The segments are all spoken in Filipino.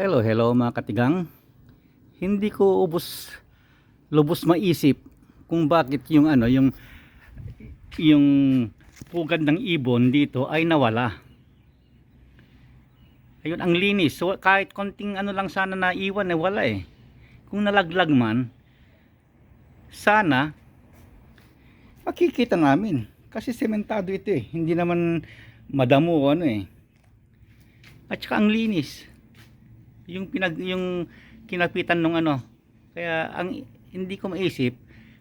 Hello, hello mga katigang. Hindi ko ubos lubos maisip kung bakit yung ano, yung yung pugad ng ibon dito ay nawala. Ayun, ang linis. So, kahit konting ano lang sana naiwan, eh, wala eh. Kung nalaglag man, sana makikita namin. Kasi sementado ito eh. Hindi naman madamo ano eh. At saka ang linis. Yung pinag yung kinapitan nung ano. Kaya ang hindi ko maisip,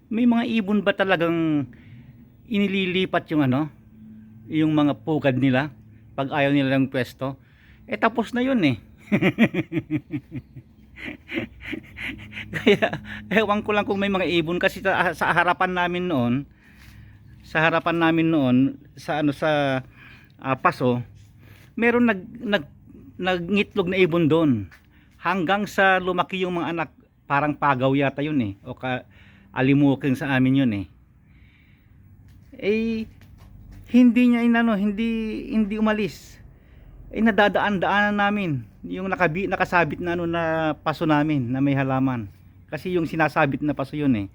may mga ibon ba talagang inililipat yung ano, yung mga pugad nila pag ayaw nila ng pwesto. Eh tapos na yun eh. Kaya ewan ko lang kung may mga ibon kasi sa, sa harapan namin noon, sa harapan namin noon sa ano sa ah, paso, meron nag nag nagngitlog na ibon doon. Hanggang sa lumaki yung mga anak, parang pagaw yata yun eh. O ka, alimuking sa amin yun eh. Eh, hindi niya inano, hindi, hindi umalis. Eh, nadadaan-daanan namin. Yung nakabi, nakasabit na ano na paso namin, na may halaman. Kasi yung sinasabit na paso yun eh.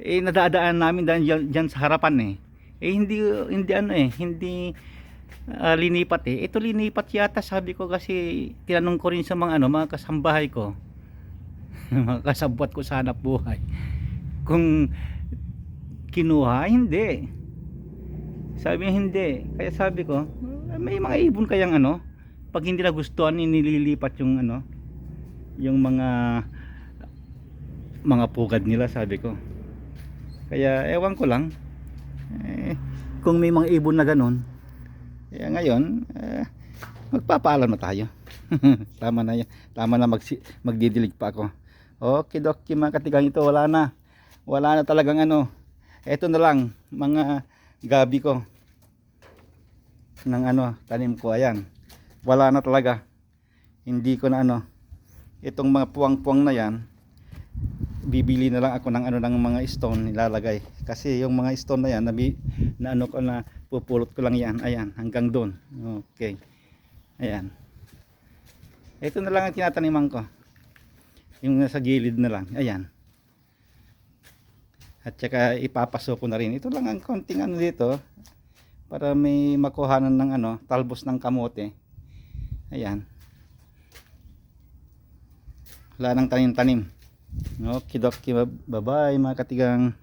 Eh, nadadaan namin dyan, dyan sa harapan eh. Eh, hindi, hindi ano eh, hindi, ah, linipat eh. Ito linipat yata sabi ko kasi tinanong ko rin sa mga ano, mga kasambahay ko. mga kasabwat ko sa hanap buhay. Kung kinuha, hindi. Sabi niya hindi. Kaya sabi ko, may mga ibon kayang ano, pag hindi nagustuhan, nililipat yung ano, yung mga mga pugad nila sabi ko. Kaya ewan ko lang. Eh, kung may mga ibon na ganun, kaya ngayon, eh, magpapaalam na tayo. tama na yan. Tama na mag magdidilig pa ako. Okay, doki mga katigang ito, wala na. Wala na talagang ano. Ito na lang, mga gabi ko. Ng ano, tanim ko, ayan. Wala na talaga. Hindi ko na ano. Itong mga puwang-puwang na yan, bibili na lang ako ng ano ng mga stone nilalagay. Kasi yung mga stone na yan, nabi, na ano ko na pupulot ko lang yan. Ayan, hanggang doon. Okay. Ayan. Ito na lang ang tinataniman ko. Yung nasa gilid na lang. Ayan. At saka ipapasok ko na rin. Ito lang ang konting ano dito. Para may makuhanan ng ano, talbos ng kamote. Ayan. Wala nang tanim-tanim. Okay, doki. Bye-bye mga katigang.